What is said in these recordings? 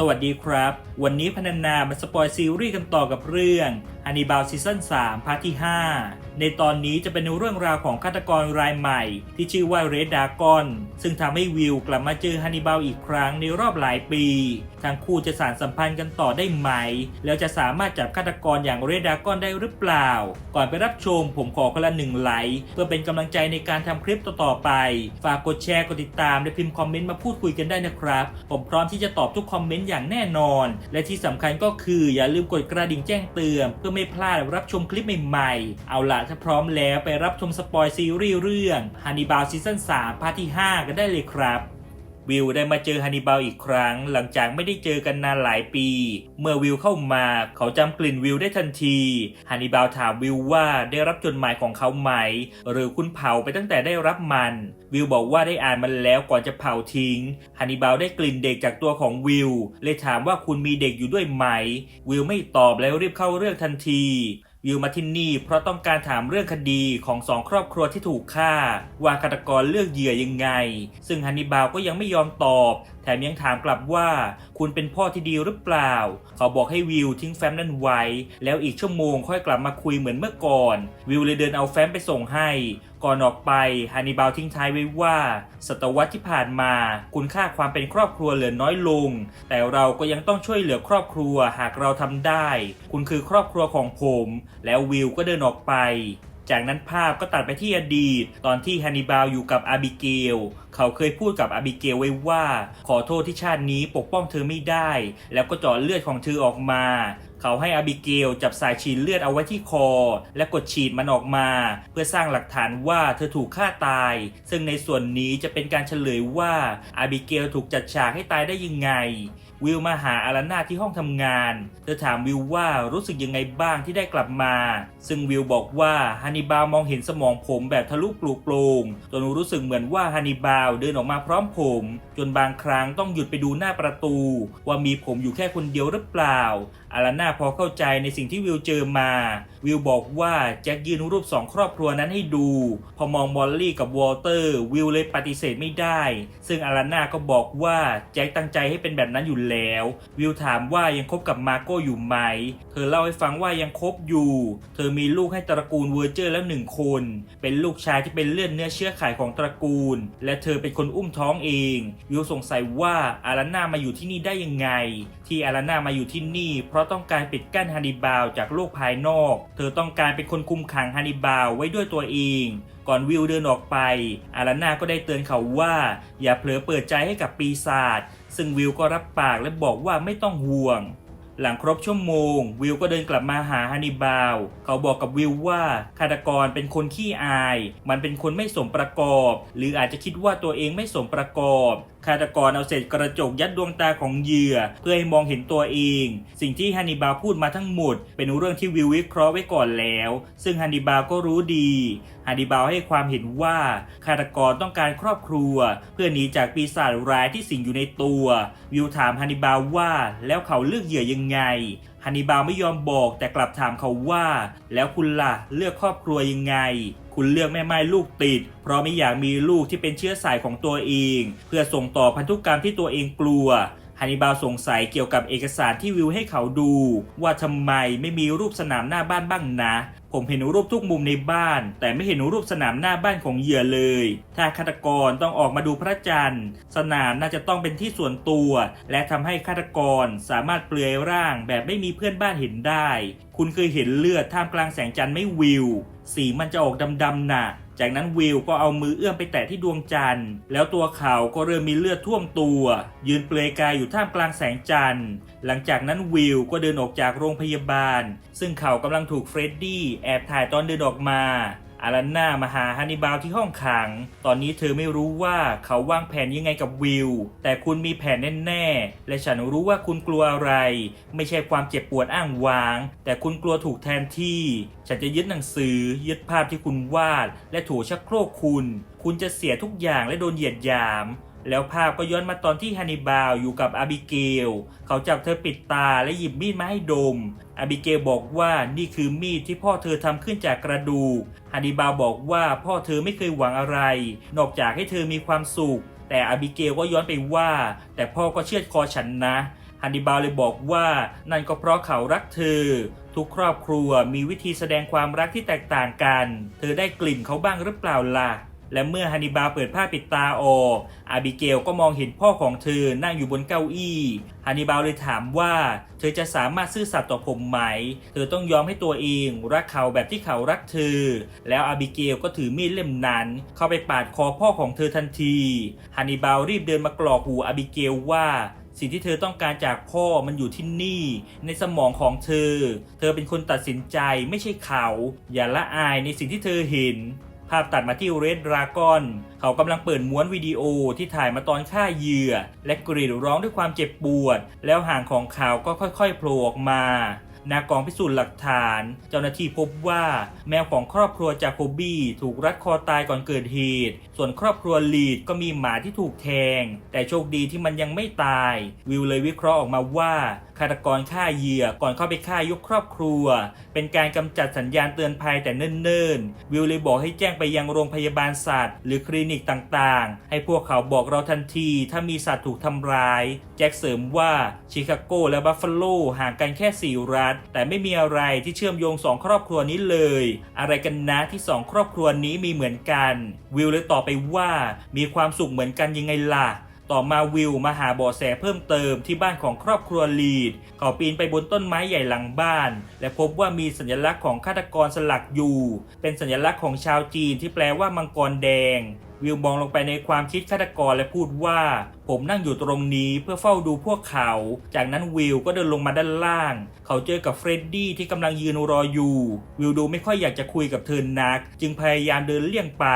สวัสดีครับ วันนี้พนันนามาสปอยซีรีส์กันต่อกับเรื่องอันนีบาลซีซั่น3พาร์ทที่ 5 ในตอนนี้จะเป็นเรื่องราวของฆาตกรรายใหม่ ที่ชื่อว่าเรดดากอน ซึ่งทำให้วิวกลับมาเจอฮันนีบาลอีกครั้งในรอบหลายปี ทั้งคู่จะสานสัมพันธ์กันต่อได้ไหม แล้วจะสามารถจับฆาตกรอย่างเรดดากอนได้หรือเปล่า ก่อนไปรับชมผมขอคนละหนึ่งไลค์เพื่อเป็นกำลังใจในการทำคลิปต่อๆไป ฝากกดแชร์กดติดตามและพิมพ์คอมเมนต์มาพูดคุยกันได้นะครับ ผมพร้อมที่จะตอบทุกคอมเมนต์อย่างแน่นอน และที่สำคัญก็คืออย่าลืมกดกระดิ่งแจ้งเตือนเพื่อไม่พลาดรับชมคลิปใหม่ๆ เอาล่ะถ้าพร้อมแล้วไปรับชมสปอยซีรีส์เรื่องฮันนีบาลซีซั่น3พาร์ทที่ 5 กันได้เลยครับ วิวได้มาเจอฮันนิบาลอีกครั้ง หลังจากไม่ได้เจอกันนานหลายปี เมื่อวิวเข้ามาเขาจำกลิ่นวิวได้ทันทีฮันนิบาลถามวิวว่าได้รับจดหมายของเขาไหม หรือคุณเผาไปตั้งแต่ได้รับมัน วิวบอกว่าได้อ่านมันแล้วก่อนจะเผาทิ้งฮันนิบาลได้กลิ่นเด็กจากตัวของวิวเลยถามว่าคุณมีเด็กอยู่ด้วยไหม วิวไม่ตอบแล้วรีบเข้าเรื่องทันที วิวมาที่นี่เพราะต้องการถามเรื่องคดีของสองครอบครัวที่ถูกฆ่า ว่าฆาตกรเลือกเหยื่อยังไง ซึ่งฮันนิบาลก็ยังไม่ยอมตอบ ถมยังถามกลับว่า คุณเป็นพ่อที่ดีหรือเปล่า เขาบอกให้วิวทิ้งแฟ้มนั้นไว้ แล้วอีกชั่วโมงค่อยกลับมาคุยเหมือนเมื่อก่อน วิวเลยเดินเอาแฟ้มไปส่งให้ ก่อนออกไปฮันนิบาลทิ้งท้ายไว้ว่า ศตวรรษที่ผ่านมา คุณค่าความเป็นครอบครัวเหลือน้อยลง แต่เราก็ยังต้องช่วยเหลือครอบครัวหากเราทำได้ คุณคือครอบครัวของผม แล้ววิวก็เดินออกไป จากนั้นภาพก็ตัดไปที่อดีต ตอนที่ฮันนิบาลอยู่กับอาบิเกล เขาเคยพูดกับอาบิเกลไว้ว่า ขอโทษที่ชาตินี้ปกป้องเธอไม่ได้ แล้วก็เจาะเลือดของเธอออกมา เขาให้อาบิเกลจับสายฉีดเลือดเอาไว้ที่คอ และกดฉีดมันออกมา เพื่อสร้างหลักฐานว่าเธอถูกฆ่าตาย ซึ่งในส่วนนี้จะเป็นการเฉลยว่าอาบิเกลถูกจัดฉากให้ตายได้ยังไงวิวมาหาอาราน่าที่ห้องทำงาน เธอถามวิวว่ารู้สึกยังไงบ้างที่ได้กลับมา ซึ่งวิวบอกว่าฮันนิบาลมองเห็นสมองผมแบบทะลุปลุกโปร่งจนรู้สึกเหมือนว่าฮันนิบาลเดินออกมาพร้อมผม จนบางครั้งต้องหยุดไปดูหน้าประตู ว่ามีผมอยู่แค่คนเดียวหรือเปล่าอาราน่าพอเข้าใจในสิ่งที่วิวเจอมาวิวบอกว่าแจ็คยืนรูปสองครอบครัวนั้นให้ดู พอมองมอลลี่กับวอลเตอร์ วิวเลยปฏิเสธไม่ได้ ซึ่งอาราน่าก็บอกว่าแจ็คตั้งใจให้เป็นแบบนั้นอยู่แล้ว วิวถามว่ายังคบกับมาโก้อยู่ไหม เธอเล่าให้ฟังว่ายังคบอยู่ เธอมีลูกให้ตระกูลเวอร์เจอร์แล้วหนึ่งคน เป็นลูกชายที่เป็นเลือดเนื้อเชื้อไขของตระกูล และเธอเป็นคนอุ้มท้องเอง วิวสงสัยว่าอาราน่ามาอยู่ที่นี่ได้ยังไง ที่อาราน่ามาอยู่ที่นี่ เพราะต้องการปิดกั้นฮันนิบาลจากโลกภายนอก เธอต้องการเป็นคนคุมขังฮันนิบาลไว้ด้วยตัวเอง ก่อนวิวเดินออกไป อาราน่าก็ได้เตือนเขาว่า อย่าเผลอเปิดใจให้กับปีศาจซึ่งวิวก็รับปากและบอกว่าไม่ต้องห่วงหลังครบชั่วโมง วิวก็เดินกลับมาหาฮันนิบาล เขาบอกกับวิวว่าฆาตกรเป็นคนขี้อาย มันเป็นคนไม่สมประกอบ หรืออาจจะคิดว่าตัวเองไม่สมประกอบ ฆาตกรเอาเศษกระจกยัดดวงตาของเหยื่อ เพื่อให้มองเห็นตัวเอง สิ่งที่ฮันนิบาพูดมาทั้งหมด เป็นเรื่องที่วิววิเคราะห์ไว้ก่อนแล้ว ซึ่งฮันนิบาก็รู้ดีฮันนิบาให้ความเห็นว่าฆาตกรต้องการครอบครัว เพื่อหนีจากปีศาจร้ายที่สิงอยู่ในตัว วิวถามฮันนิบาว่าแล้วเขาเลือกเหยื่อยังไงฮันนิบาไม่ยอมบอกแต่กลับถามเขาว่า แล้วคุณล่ะเลือกครอบครัวยังไง คุณเลือกแม่ไม้ลูกติด เพราะไม่อยากมีลูกที่เป็นเชื้อสายของตัวเอง เพื่อส่งต่อพันธุกรรมที่ตัวเองกลัวฮันนิบาลสงสัยเกี่ยวกับเอกสารที่วิวให้เขาดู ว่าทำไมไม่มีรูปสนามหน้าบ้านบ้างนะ ผมเห็นรูปทุกมุมในบ้าน แต่ไม่เห็นรูปสนามหน้าบ้านของเหยื่อเลย ถ้าฆาตกรต้องออกมาดูพระจันทร์ สนามน่าจะต้องเป็นที่ส่วนตัว และทำให้ฆาตกรสามารถเปลือยร่างแบบไม่มีเพื่อนบ้านเห็นได้ คุณเคยเห็นเลือดท่ามกลางแสงจันทร์ไหม่วิว สีมันจะออกดำๆหนะจากนั้นวิวก็เอามือเอื้อมไปแตะที่ดวงจันทร์ แล้วตัวเขาก็เริ่มมีเลือดท่วมตัว ยืนเปลือยกายอยู่ท่ามกลางแสงจันทร์ หลังจากนั้นวิวก็เดินออกจากโรงพยาบาล ซึ่งเขากำลังถูกเฟรดดี้แอบถ่ายตอนเดินออกมา อารันนามาหาฮันนิบาลที่ห้องขัง ตอนนี้เธอไม่รู้ว่าเขาวางแผนยังไงกับวิว แต่คุณมีแผนแน่ๆ และฉันรู้ว่าคุณกลัวอะไร ไม่ใช่ความเจ็บปวดอ้างว้าง แต่คุณกลัวถูกแทนที่ ฉันจะยึดหนังสือ ยึดภาพที่คุณวาด และถูชักโครกคุณ คุณจะเสียทุกอย่างและโดนเหยียดหยามแล้วภาพก็ย้อนมาตอนที่ฮันนิบาลอยู่กับอาบิเกล เขาจับเธอปิดตาและหยิบมีดมาให้ดม อาบิเกลบอกว่านี่คือมีดที่พ่อเธอทำขึ้นจากกระดูกฮันนิบาบอกว่าพ่อเธอไม่เคยหวังอะไร นอกจากให้เธอมีความสุข แต่อาบิเกลก็ย้อนไปว่า แต่พ่อก็เชือดคอฉันนะฮันนิบาลเลยบอกว่านั่นก็เพราะเขารักเธอ ทุกครอบครัวมีวิธีแสดงความรักที่แตกต่างกัน เธอได้กลิ่นเขาบ้างหรือเปล่าล่ะ และเมื่อฮันนิบาเปิดผ้าปิดตาออก อาบิเกลก็มองเห็นพ่อของเธอนั่งอยู่บนเก้าอี้ฮันนิบาเลยถามว่า เธอจะสามารถซื่อสัตย์ต่อผมไหม เธอต้องยอมให้ตัวเองรักเขาแบบที่เขารักเธอ แล้วอาบิเกลก็ถือมีดเล่มนั้น เข้าไปปาดคอพ่อของเธอทันทีฮันนิบาลรีบเดินมากรอกหูอาบิเกลว่าสิ่งที่เธอต้องการจากพ่อมันอยู่ที่นี่ ในสมองของเธอ เธอเป็นคนตัดสินใจไม่ใช่เขา อย่าละอายในสิ่งที่เธอเห็น ภาพตัดมาที่เรดดราก้อนเขากำลังเปิดม้วนวิดีโอที่ถ่ายมาตอนฆ่าเหยื่อ และกรีดร้องด้วยความเจ็บปวด แล้วห่างของเขาก็ค่อยๆโผล่ออกมา นากองพิสูจน์หลักฐาน เจ้าหน้าที่พบว่าแมวของครอบครัวจาโคบี้ถูกรัดคอตายก่อนเกิดเหตุ ส่วนครอบครัวลีดก็มีหมาที่ถูกแทง แต่โชคดีที่มันยังไม่ตาย วิวเลยวิเคราะห์ออกมาว่าฆาตกรฆ่าเหยื่อก่อนเข้าไปฆ่ายกครอบครัว เป็นการกำจัดสัญญาณเตือนภัยแต่เนิ่นๆ วิวเลยบอกให้แจ้งไปยังโรงพยาบาลสัตว์ หรือคลินิกต่างๆ ให้พวกเขาบอกเราทันที ถ้ามีสัตว์ถูกทำร้าย แจ็คเสริมว่าชิคาโกและบัฟฟาโลห่างกันแค่ 4 รัฐแต่ไม่มีอะไรที่เชื่อมโยงสองครอบครัวนี้เลย อะไรกันนะที่สองครอบครัวนี้มีเหมือนกัน วิวเลยตอบไปว่ามีความสุขเหมือนกันยังไงล่ะต่อมาวิวมาหาเบาะแสเพิ่มเติมที่บ้านของครอบครัวลีด เขาปีนไปบนต้นไม้ใหญ่หลังบ้าน และพบว่ามีสัญลักษณ์ของฆาตกรสลักอยู่ เป็นสัญลักษณ์ของชาวจีนที่แปลว่ามังกรแดง วิวมองลงไปในความคิดฆาตกรและพูดว่า ผมนั่งอยู่ตรงนี้เพื่อเฝ้าดูพวกเขา จากนั้นวิวก็เดินลงมาด้านล่าง เขาเจอกับเฟรดดี้ที่กำลังยืนรออยู่ วิวดูไม่ค่อยอยากจะคุยกับเธอนัก จึงพยายามเดินเลี่ยงไป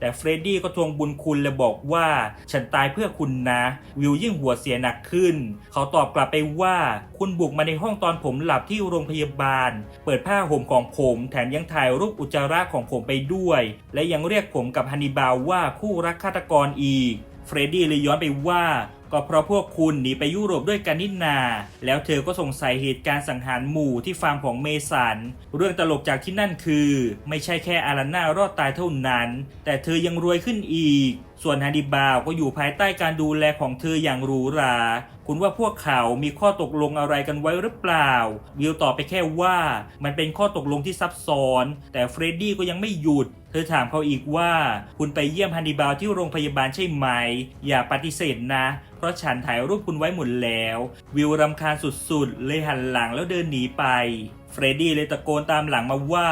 แต่เฟรดดี้ก็ทวงบุญคุณและบอกว่า ฉันตายเพื่อคุณนะ วิวยิ่งหัวเสียหนักขึ้น เขาตอบกลับไปว่าคุณบุกมาในห้องตอนผมหลับที่โรงพยาบาล เปิดผ้าห่มของผมแถมยังถ่ายรูปอุจจาระของผมไปด้วย และยังเรียกผมกับฮันนิบาลว่าคู่รักฆาตกรอีก เฟรดดี้เลยย้อนไปว่า ก็เพราะพวกคุณหนีไปยุโรปด้วยกันนินา แล้วเธอก็สงสัยเหตุการณ์สังหารหมู่ที่ฟาร์มของเมสัน เรื่องตลกจากที่นั่นคือ ไม่ใช่แค่อาราน่ารอดตายเท่านั้น แต่เธอยังรวยขึ้นอีก ส่วนฮันดิบาวก็อยู่ภายใต้การดูแลของเธออย่างหรูหรา คุณว่าพวกเขามีข้อตกลงอะไรกันไว้หรือเปล่า วิวตอบไปแค่ว่ามันเป็นข้อตกลงที่ซับซ้อน แต่เฟรดดี้ก็ยังไม่หยุด เธอถามเขาอีกว่า คุณไปเยี่ยมฮันนิบาลที่โรงพยาบาลใช่ไหม อย่าปฏิเสธนะ เพราะฉันถ่ายรูปคุณไว้หมดแล้ว วิวรำคาญสุดๆ เลยหันหลังแล้วเดินหนีไป เฟรดดี้เลยตะโกนตามหลังมาว่า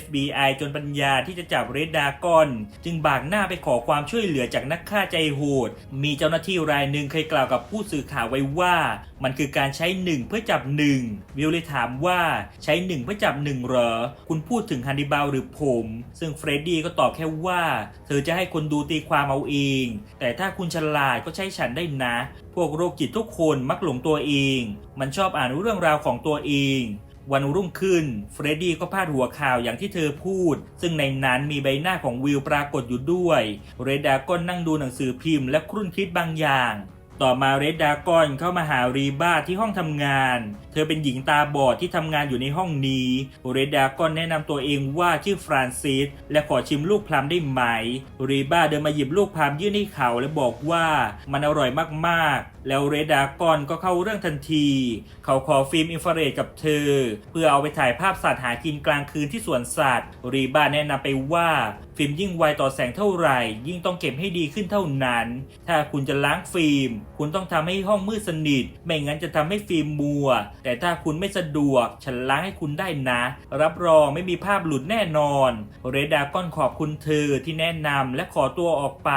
FBI จนปัญญาที่จะจับเรดดากอน จึงบากหน้าไปขอความช่วยเหลือจากนักฆ่าใจโหด มีเจ้าหน้าที่รายหนึ่งเคยกล่าวกับผู้สื่อข่าวไว้ว่า มันคือการใช้หนึ่งเพื่อจับหนึ่งวิลเลยถามว่าใช้หนึ่งเพื่อจับหนึ่งเหรอ คุณพูดถึงฮันนิบาลหรือผม ซึ่งเฟรดดี้ก็ตอบแค่ว่า เธอจะให้คนดูตีความเอาเอง แต่ถ้าคุณฉลาดก็ใช้ฉันได้นะ พวกโรคจิตทุกคนมักหลงตัวเอง มันชอบอ่านเรื่องราวของตัวเอง วันรุ่งขึ้นเฟรดดี้ก็พาดหัวข่าวอย่างที่เธอพูด ซึ่งในนั้นมีใบหน้าของวิลปรากฏอยู่ด้วย เรดาก้นนั่งดูหนังสือพิมพ์และครุ่นคิดบางอย่าง ต่อมาเรดดากอนเข้ามาหารีบ้าที่ห้องทำงาน เธอเป็นหญิงตาบอดที่ทำงานอยู่ในห้องนี้ เรดดากอนแนะนำตัวเองว่าชื่อฟรานซิสและขอชิมลูกพลัมได้ไหม รีบ้าเดินมาหยิบลูกพลัมยื่นให้เขาและบอกว่ามันอร่อยมากๆ แล้วเรดดากอนก็เข้าเรื่องทันที เขาขอฟิล์มอินฟราเรดกับเธอ เพื่อเอาไปถ่ายภาพสัตว์หากินกลางคืนที่สวนสัตว์ รีบ้าแนะนำไปว่าฟิล์มยิ่งไวต่อแสงเท่าไหร่ ยิ่งต้องเก็บให้ดีขึ้นเท่านั้น ถ้าคุณจะล้างฟิล์ม คุณต้องทำให้ห้องมืดสนิท ไม่งั้นจะทำให้ฟิล์มมัว แต่ถ้าคุณไม่สะดวก ฉันล้างให้คุณได้นะ รับรองไม่มีภาพหลุดแน่นอน เรดาก้อนขอบคุณเธอที่แนะนำและขอตัวออกไป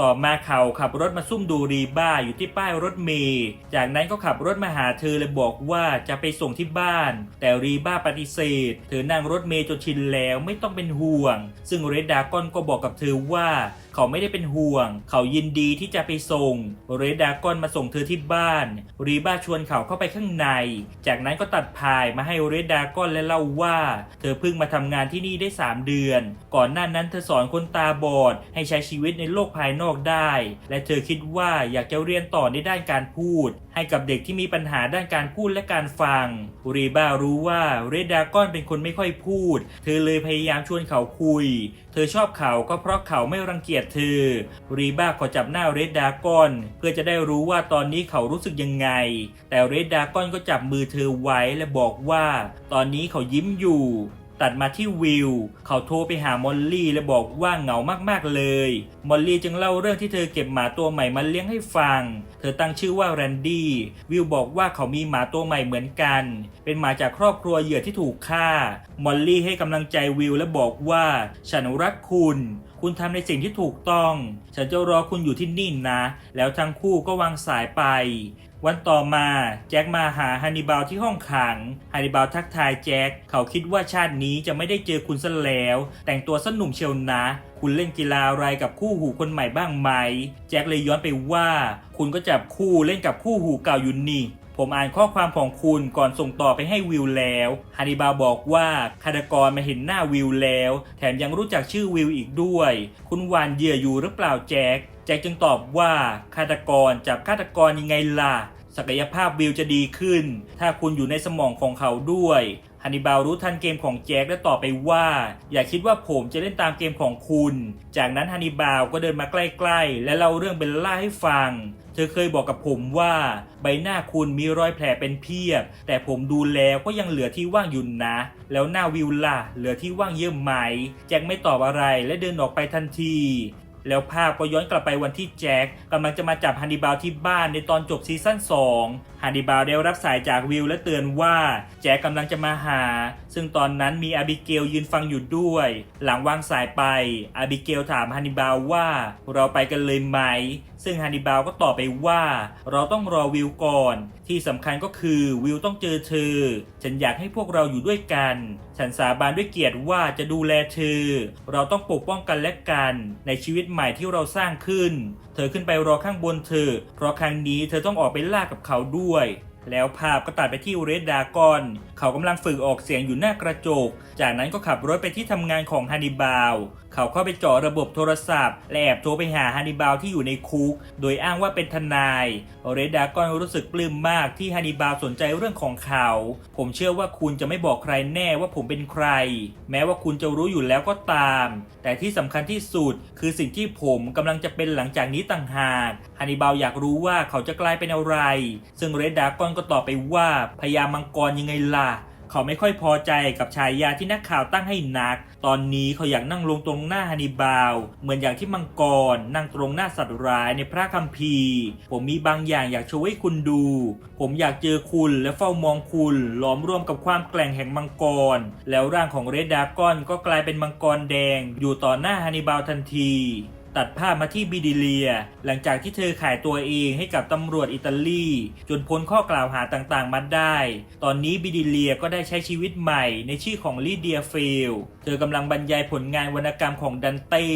ต่อมาเขาขับรถมาซุ่มดูรีบ้าอยู่ที่ป้ายรถเมย์จากนั้นก็ขับรถมาหาเธอเลยบอกว่าจะไปส่งที่บ้าน แต่รีบ้าปฏิเสธ เธอนั่งรถเมย์จนชินแล้วไม่ต้องเป็นห่วง ซึ่งเรดากอนก็บอกกับเธอว่า เขาไม่ได้เป็นห่วง เขายินดีที่จะไปส่ง เรดากอนมาส่งเธอที่บ้าน รีบ้าชวนเขาเข้าไปข้างใน จากนั้นก็ตัดพายมาให้เรดากอนและเล่าว่า เธอเพิ่งมาทำงานที่นี่ได้ 3 เดือน ก่อนหน้านั้นเธอสอนคนตาบอด ให้ใช้ชีวิตในโลกภายนอกได้ และเธอคิดว่าอยากจะเรียนต่อในด้านการพูด ให้กับเด็กที่มีปัญหาด้านการพูดและการฟัง รีบ้ารู้ว่าเรดากอนเป็นคนไม่ค่อยพูด เธอเลยพยายามชวนเขาคุย ธอชอบเขาก็เพราะเขาไม่รังเกียจเธอ รีบ้าขอจับหน้าเรดดากอน เพื่อจะได้รู้ว่าตอนนี้เขารู้สึกยังไง แต่เรดดากอนก็จับมือเธอไว้และบอกว่า ตอนนี้เขายิ้มอยู่ ตัดมาที่วิว เขาโทรไปหามอลลี่และบอกว่าเหงามากๆเลย มอลลี่จึงเล่าเรื่องที่เธอเก็บหมาตัวใหม่มาเลี้ยงให้ฟัง เธอตั้งชื่อว่าแรนดี้ วิวบอกว่าเขามีหมาตัวใหม่เหมือนกัน เป็นหมาจากครอบครัวเหยื่อที่ถูกฆ่า มอลลี่ให้กำลังใจวิวและบอกว่า ฉันรักคุณ คุณทำในสิ่งที่ถูกต้อง ฉันจะรอคุณอยู่ที่นี่นะ แล้วทั้งคู่ก็วางสายไป วันต่อมาแจ็คมาหาฮันนิบาลที่ห้องขังฮันนิบาลทักทายแจ็คเขาคิดว่าชาตินี้จะไม่ได้เจอคุณซะแล้ว แต่งตัวสนุ่มเชียวนะ คุณเล่นกีฬาอะไรกับคู่หูคนใหม่บ้างไหม แจ็คเลยย้อนไปว่า คุณก็จับคู่เล่นกับคู่หูเก่าอยู่นี่ ผมอ่านข้อความของคุณก่อนส่งต่อไปให้วิวแล้วฮันนิบาบอกว่าฆาตกรมาเห็นหน้าวิวแล้ว แถมยังรู้จักชื่อวิวอีกด้วย คุณหวานเหยื่ออยู่หรือเปล่าแจ็คแจ็คจึงตอบว่าฆาตกรจับฆาตกรยังไงล่ะศักยภาพวิวจะดีขึ้น ถ้าคุณอยู่ในสมองของเขาด้วย ฮันนิบาลรู้ทันเกมของแจ็คและตอบไปว่า อย่าคิดว่าผมจะเล่นตามเกมของคุณ จากนั้นฮันนิบาลก็เดินมาใกล้ๆ และเล่าเรื่องเบลล่าให้ฟัง เธอเคยบอกกับผมว่า ใบหน้าคุณมีรอยแผลเป็นเพียบ แต่ผมดูแล้วก็ยังเหลือที่ว่างอยู่นะ แล้วหน้าวิวล่ะเหลือที่ว่างเยอะไหม แจ็คไม่ตอบอะไรและเดินออกไปทันทีแล้วภาพก็ย้อนกลับไปวันที่แจ็คกำลังจะมาจับฮันนิบาลที่บ้านในตอนจบซีซั่น2 ฮันนิบาลได้รับสายจากวิลและเตือนว่าแจ็คกำลังจะมาหา ซึ่งตอนนั้นมีอาบิเกลยืนฟังอยู่ด้วย หลังวางสายไป อาบิเกลถามฮันนิบาลว่าเราไปกันเลยไหม ซึ่งฮันนิบาลก็ตอบไปว่า เราต้องรอวิวก่อน ที่สำคัญก็คือวิวต้องเจอเธอ ฉันอยากให้พวกเราอยู่ด้วยกัน ฉันสาบานด้วยเกียรติว่าจะดูแลเธอ เราต้องปกป้องกันและกันในชีวิตใหม่ที่เราสร้างขึ้น เธอขึ้นไปรอข้างบนเธอ เพราะครั้งนี้เธอต้องออกไปล่ากับเขาด้วยแล้วภาพก็ตัดไปที่เรดดากอน เขากำลังฝึกออกเสียงอยู่หน้ากระจก จากนั้นก็ขับรถไปที่ทำงานของฮันนิบาลเขาเข้าไปเจาะระบบโทรศัพท์ และแอบโทรไปหาฮันนิบาลที่อยู่ในคุก โดยอ้างว่าเป็นทนาย เรดดากอนรู้สึกปลื้มมากที่ฮันนิบาลสนใจเรื่องของเขา ผมเชื่อว่าคุณจะไม่บอกใครแน่ว่าผมเป็นใคร แม้ว่าคุณจะรู้อยู่แล้วก็ตาม แต่ที่สำคัญที่สุดคือสิ่งที่ผมกำลังจะเป็นหลังจากนี้ต่างหากฮันนิบาลอยากรู้ว่าเขาจะกลายเป็นอะไร ซึ่งเรดดากอนก็ตอบไปว่าพญามังกรยังไงล่ะ เขาไม่ค่อยพอใจกับฉายาที่นักข่าวตั้งให้นัก ตอนนี้เขาอยากนั่งลงตรงหน้าฮันนิบาล เหมือนอย่างที่มังกรนั่งตรงหน้าสัตว์ร้ายในพระคัมภีร์ ผมมีบางอย่างอยากโชว์ให้คุณดู ผมอยากเจอคุณและเฝ้ามองคุณล้อมร่วมกับความแกร่งแห่งมังกร แล้วร่างของเรดดากอนก็กลายเป็นมังกรแดง อยู่ต่อหน้าฮันนิบาลทันที ตัดภาพมาที่บิดิเลีย หลังจากที่เธอขายตัวเองให้กับตำรวจอิตาลี จนพ้นข้อกล่าวหาต่างๆมาได้ ตอนนี้บิดิเลียก็ได้ใช้ชีวิตใหม่ในชื่อของลีเดียเฟล เธอกำลังบรรยายผลงานวรรณกรรมของดันเต้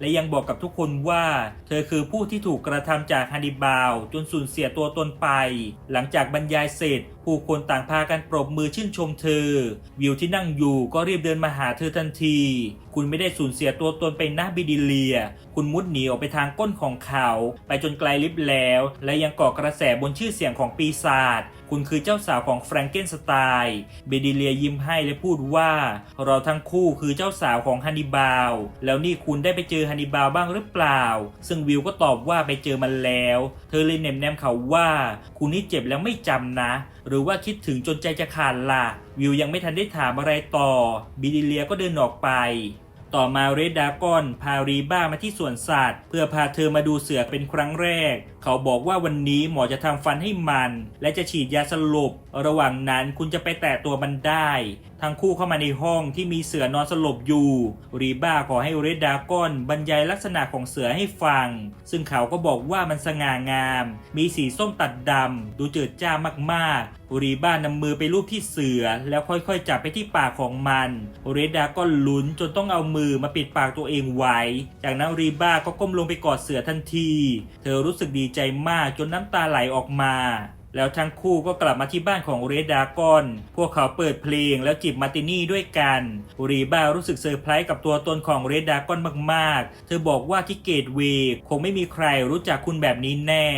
และยังบอกกับทุกคนว่า เธอคือผู้ที่ถูกกระทำจากฮันนิบาล จนสูญเสียตัวตนไป หลังจากบรรยายเสร็จ ผู้คนต่างพากันปรบมือชื่นชมเธอ วิวที่นั่งอยู่ก็รีบเดินมาหาเธอทันที คุณไม่ได้สูญเสียตัวตนไปนะบิดิเลีย คุณมุดหนีออกไปทางก้นของเขา ไปจนไกลลิบแล้ว และยังก่อกระแสบนชื่อเสียงของปีศาจ คุณคือเจ้าสาวของแฟรงเกนสไตน์เบดิเลียยิ้มให้และพูดว่า เราทั้งคู่คือเจ้าสาวของฮันนิบาล แล้วนี่คุณได้ไปเจอฮันนิบาลบ้างหรือเปล่า ซึ่งวิวก็ตอบว่าไปเจอมันแล้ว เธอเลยเน็บแนมเขาว่า คุณนี่เจ็บแล้วไม่จำนะ หรือว่าคิดถึงจนใจจะขาดล่ะ วิวยังไม่ทันได้ถามอะไรต่อบิดิเลียก็เดินออกไปต่อมาเรดดากอน พารีบ้ามาที่สวนสัตว์ เพื่อพาเธอมาดูเสือเป็นครั้งแรก เขาบอกว่าวันนี้หมอจะทำฟันให้มัน และจะฉีดยาสลบ ระหว่างนั้นคุณจะไปแตะตัวมันได้ ทั้งคู่เข้ามาในห้องที่มีเสือนอนสลบอยู่ รีบ้าขอให้เรดดากอนบรรยายลักษณะของเสือให้ฟัง ซึ่งเขาก็บอกว่ามันสง่างาม มีสีส้มตัดดำดูเจิดจ้ามากๆ รีบ้านำมือไปลูบที่เสือ แล้วค่อยๆจับไปที่ปากของมันเรดดากอนลุ้นจนต้องเอามือมาปิดปากตัวเองไว้ จากนั้นรีบ้าก็ก้มลงไปกอดเสือทันที เธอรู้สึกดีใจมากจนน้ำตาไหลออกมา แล้วทั้งคู่ก็กลับมาที่บ้านของเรดดากอน พวกเขาเปิดเพลงแล้วจิบมาร์ตินี่ด้วยกันรีบ้ารู้สึกเซอร์ไพรส์กับตัวตนของเรดดากอนมากๆ เธอบอกว่าที่เกตเวย์คงไม่มีใครรู้จักคุณแบบนี้แน่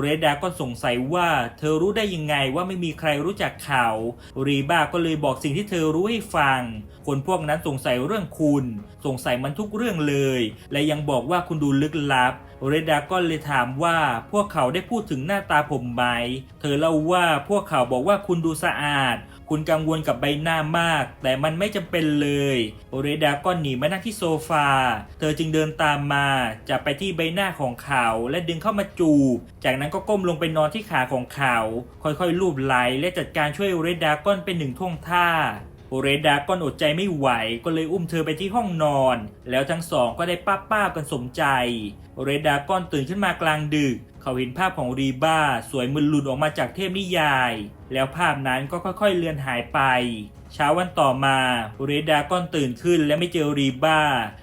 เรดดากอนสงสัยว่าเธอรู้ได้ยังไงว่าไม่มีใครรู้จักเขา รีบ้าก็เลยบอกสิ่งที่เธอรู้ให้ฟัง คนพวกนั้นสงสัยเรื่องคุณ สงสัยมันทุกเรื่องเลย และยังบอกว่าคุณดูลึกลับเรดากอนเลยถามว่าพวกเขาได้พูดถึงหน้าตาผมไหม เธอเล่าว่าพวกเขาบอกว่าคุณดูสะอาด คุณกังวลกับใบหน้ามาก แต่มันไม่จำเป็นเลยเรดากอนหนีมานั่งที่โซฟา เธอจึงเดินตามมาจับไปที่ใบหน้าของเขาและดึงเข้ามาจูบ จากนั้นก็ก้มลงไปนอนที่ขาของเขา ค่อยๆลูบไหลและจัดการช่วยเรดาก้อนเป็นหนึ่งท่วงท่า เรดากอนอดใจไม่ไหวก็เลยอุ้มเธอไปที่ห้องนอน แล้วทั้งสองก็ได้ป้าป้ากันสมใจเรดากอนตื่นขึ้นมากลางดึก เขาเห็นภาพของรีบ้าสวยมึนหลุดออกมาจากเทพนิยาย แล้วภาพนั้นก็ค่อยๆเลือนหายไป เช้าวันต่อมาเรดากอนตื่นขึ้นและไม่เจอรีบ้า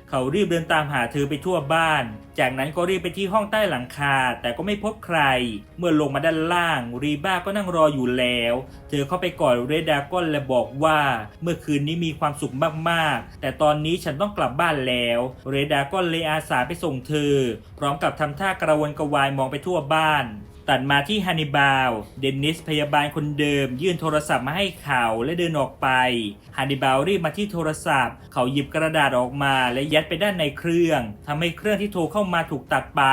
เขารีบเดินตามหาเธอไปทั่วบ้าน จากนั้นก็รีบไปที่ห้องใต้หลังคา แต่ก็ไม่พบใคร เมื่อลงมาด้านล่าง รีบ้าก็นั่งรออยู่แล้ว เธอเข้าไปกอดเรดากอนและบอกว่า เมื่อคืนนี้มีความสุขมากๆ แต่ตอนนี้ฉันต้องกลับบ้านแล้ว เรดากอนเลยอาสาไปส่งเธอ พร้อมกับทำท่ากระวนกระวายมองไปทั่วบ้าน ตัดมาที่ฮันนิบาล เดนนิสพยาบาลคนเดิม ยื่นโทรศัพท์มาให้เขาและเดินออกไป ฮันนิบาลรีบมาที่โทรศัพท์ เขาหยิบกระดาษออกมาและยัดไปด้านในเครื่องทำให้เครื่องที่โทรเข้ามาถูกตัดไป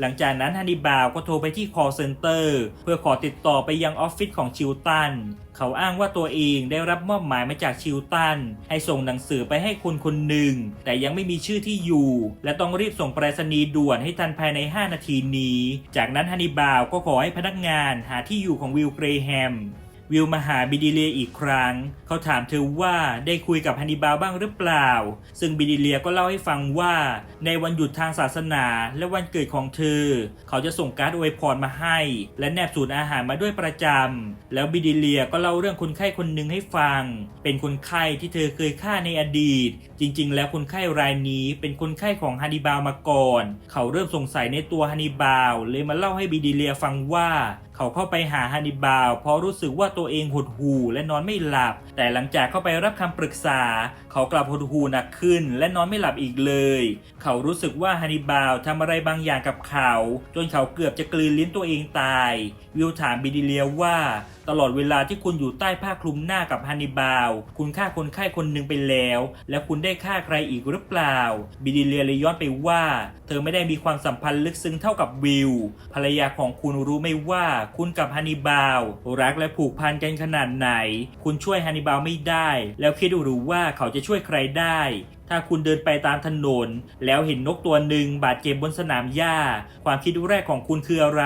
หลังจากนั้นฮันนิบาลก็โทรไปที่ call center เพื่อขอติดต่อไปยังออฟฟิศของชิลตันเขาอ้างว่าตัวเองได้รับมอบหมายมาจากชิลตัน ให้ส่งหนังสือไปให้คนคนหนึ่ง แต่ยังไม่มีชื่อที่อยู่ และต้องรีบส่งไปรษณีย์ด่วนให้ทันภายใน 5 นาทีนี้ จากนั้นฮันนิบาลก็ขอให้พนักงานหาที่อยู่ของวิลเกรแฮม วิลมาหาบิดิเลียอีกครั้ง เขาถามเธอว่าได้คุยกับฮันนิบาลบ้างหรือเปล่า ซึ่งบิดิเลียก็เล่าให้ฟังว่า ในวันหยุดทางศาสนาและวันเกิดของเธอ เขาจะส่งการ์ดอวยพรมาให้ และแนบสูตรอาหารมาด้วยประจำ แล้วบิดิเลียก็เล่าเรื่องคนไข้คนหนึ่งให้ฟัง เป็นคนไข้ที่เธอเคยฆ่าในอดีต จริง ๆ แล้วคนไข้รายนี้เป็นคนไข้ของฮันนิบาลมาก่อน เขาเริ่มสงสัยในตัวฮันนิบาลเลยมาเล่าให้บิดิเลียฟังว่า เขาเข้าไปหาฮันนิบาลเพราะรู้สึกว่าตัวเองหดหู่และนอนไม่หลับ แต่หลังจากเข้าไปรับคำปรึกษา เขากลับหดหู่หนักขึ้น และนอนไม่หลับอีกเลย เขารู้สึกว่าฮันนิบาลทำอะไรบางอย่างกับเขา จนเขาเกือบจะกลืนลิ้นตัวเองตาย วิวถามบิดิเลียว่า ตลอดเวลาที่คุณอยู่ใต้ผ้าคลุมหน้ากับฮันนิบาล คุณฆ่าคนไข้คนหนึ่งไปแล้ว และคุณได้ฆ่าใครอีกหรือเปล่า บิดิเลียเลยย้อนไปว่า เธอไม่ได้มีความสัมพันธ์ลึกซึ้งเท่ากับวิว ภรรยาของคุณรู้ไหมว่า คุณกับฮันนิบาล รักและผูกพันกันขนาดไหน คุณช่วยฮันนิบาลไม่ได้ แล้วคิดหรือว่าเขาจะช่วยใครได้ ถ้าคุณเดินไปตามถนน แล้วเห็นนกตัวหนึ่งบาดเจ็บบนสนามหญ้า ความคิดแรกของคุณคืออะไร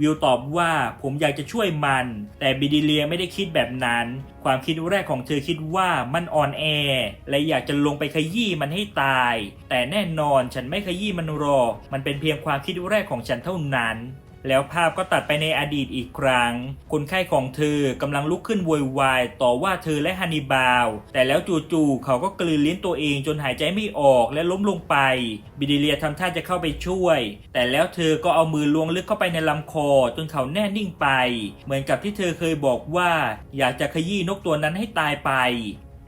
วิวตอบว่าผมอยากจะช่วยมัน แต่บิดิเลียไม่ได้คิดแบบนั้น ความคิดแรกของเธอคิดว่ามันอ่อนแอ และอยากจะลงไปขยี้มันให้ตาย แต่แน่นอนฉันไม่ขยี้มันหรอก มันเป็นเพียงความคิดแรกของฉันเท่านั้น แล้วภาพก็ตัดไปในอดีตอีกครั้ง คนไข้ของเธอกำลังลุกขึ้นโวยวายต่อว่าเธอและฮันนิบาล แต่แล้วจู่ๆเขาก็กลืนลิ้นตัวเองจนหายใจไม่ออกและล้มลงไป บิดิเลียทำท่าจะเข้าไปช่วย แต่แล้วเธอก็เอามือลวงลึกเข้าไปในลำคอจนเขาแน่นิ่งไป เหมือนกับที่เธอเคยบอกว่า อยากจะขยี้นกตัวนั้นให้ตายไป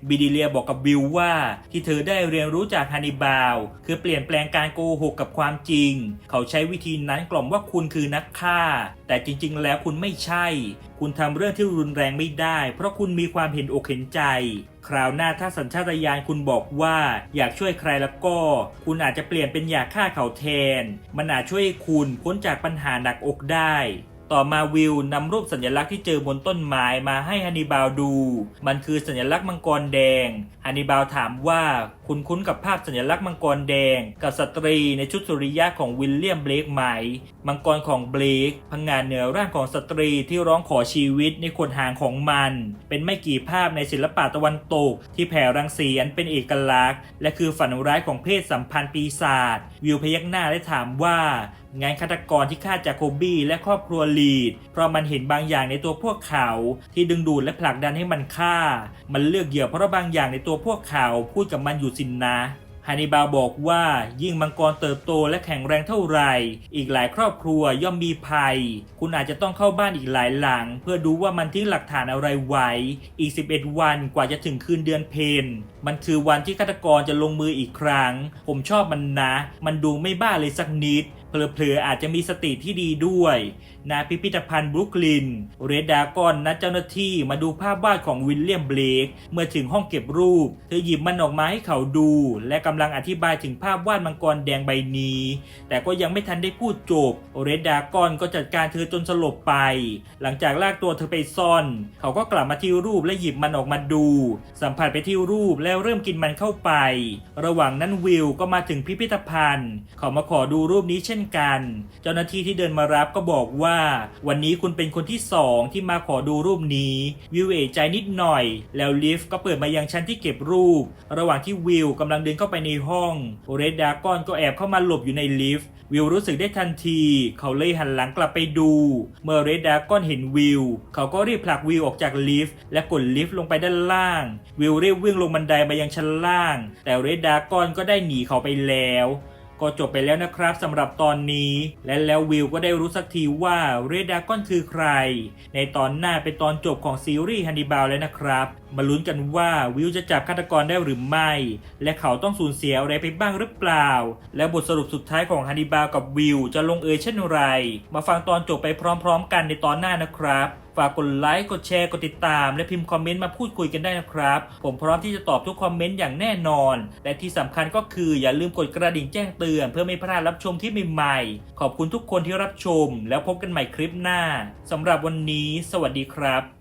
บิดิเลียบอกกับวิลว่า ที่เธอได้เรียนรู้จากฮันนิบาลคือเปลี่ยนแปลงการโกหกกับความจริง เขาใช้วิธีนั้นกล่อมว่าคุณคือนักฆ่า แต่จริงๆ แล้วคุณไม่ใช่ คุณทำเรื่องที่รุนแรงไม่ได้ เพราะคุณมีความเห็นอกเห็นใจ คราวหน้าถ้าสัญชาตญาณคุณบอกว่าอยากช่วยใครแล้วก็ คุณอาจจะเปลี่ยนเป็นอยากฆ่าเขาแทน มันอาจช่วยคุณพ้นจากปัญหาหนักอกได้ ต่อมาวิลนำรูปสัญลักษณ์ที่เจอบนต้นไม้มาให้ฮันนิบาลดู มันคือสัญลักษณ์มังกรแดงฮันนิบาลถามว่า คุณคุ้นกับภาพสัญลักษณ์มังกรแดง กับสตรีในชุดสุริยะของวิลเลียมเบลกไหม มังกรของเบลกพังงานเหนือร่างของสตรีที่ร้องขอชีวิตในขนหางของมัน เป็นไม่กี่ภาพในศิลปะตะวันตก ที่แผ่รังสีอันเป็นเอกลักษณ์ และคือฝันร้ายของเพศสัมพันธ์ปีศาจวิวพยักหน้าและถามว่า งานฆาตกรที่ฆ่าจากโคบี้และครอบครัวลีด เพราะมันเห็นบางอย่างในตัวพวกเขาที่ดึงดูดและผลักดันให้มันฆ่า มันเลือกเหยื่อเพราะบางอย่างในตัวพวกเขาพูดกับมันอยู่สินนะฮันนิบาลบอกว่ายิ่งมังกรเติบโตและแข็งแรงเท่าไหร่ อีกหลายครอบครัวย่อมมีภัย คุณอาจจะต้องเข้าบ้านอีกหลายหลัง เพื่อดูว่ามันทิ้งหลักฐานอะไรไว้ อีก 11 วันกว่าจะถึงคืนเดือนเพนมันคือวันที่ฆาตกรจะลงมืออีกครั้ง ผมชอบมันนะ มันดูไม่บ้าเลยสักนิดเผลอๆอาจจะมีสติที่ดีด้วย ณพิพิธภัณฑ์บรุกลิน เรดดากอนนัดเจ้าหน้าที่มาดูภาพวาดของวิลเลียมเบลก เมื่อถึงห้องเก็บรูป เธอหยิบมันออกมาให้เขาดู และกำลังอธิบายถึงภาพวาดมังกรแดงใบนี้ แต่ก็ยังไม่ทันได้พูดจบ เรดดากอนก็จัดการเธอจนสลบไป หลังจากลากตัวเธอไปซ่อน เขาก็กลับมาที่รูปและหยิบมันออกมาดู สัมผัสไปที่รูปแล้วเริ่มกินมันเข้าไป ระหว่างนั้นวิลก็มาถึงพิพิธภัณฑ์ เขามาขอดูรูปนี้เช่นกัน เจ้าหน้าที่ที่เดินมารับก็บอกว่าวันนี้คุณเป็นคนที่สองที่มาขอดูรูปนี้ วิวเอะใจนิดหน่อย แล้วลิฟต์ก็เปิดมายังชั้นที่เก็บรูป ระหว่างที่วิลกำลังเดินเข้าไปในห้องเรดดากอนก็แอบเข้ามาหลบอยู่ในลิฟต์วิลรู้สึกได้ทันที เขาเลยหันหลังกลับไปดู เมื่อเรดดากอนเห็นวิลเขาก็รีบผลักวิลออกจากลิฟต์และกดลิฟต์ลงไปด้านล่าง วิลรีบวิ่งลงบันไดมายังชั้นล่าง แต่เรดดากอนก็ได้หนีเขาไปแล้ว ก็จบไปแล้วนะครับสำหรับตอนนี้ และแล้ววิลก็ได้รู้สักทีว่าเรดดากอนคือใคร ในตอนหน้าเป็นตอนจบของซีรีส์ฮันนิบาลแล้วนะครับ มาลุ้นกันว่าวิลจะจับฆาตกรได้หรือไม่ และเขาต้องสูญเสียอะไรไปบ้างหรือเปล่า และบทสรุปสุดท้ายของฮันนิบาลกับวิลจะลงเอยเช่นไร มาฟังตอนจบไปพร้อม ๆ กันในตอนหน้านะครับ ฝากกดไลค์กดแชร์กดติดตาม และพิมพ์คอมเมนต์มาพูดคุยกันได้นะครับ ผมพร้อมที่จะตอบทุกคอมเมนต์อย่างแน่นอน และที่สำคัญก็คืออย่าลืมกดกระดิ่งแจ้งเตือน เพื่อไม่พลาดรับชมที่ใหม่ๆขอบคุณทุกคนที่รับชม แล้วพบกันใหม่คลิปหน้าสำหรับวันนี้ สวัสดีครับ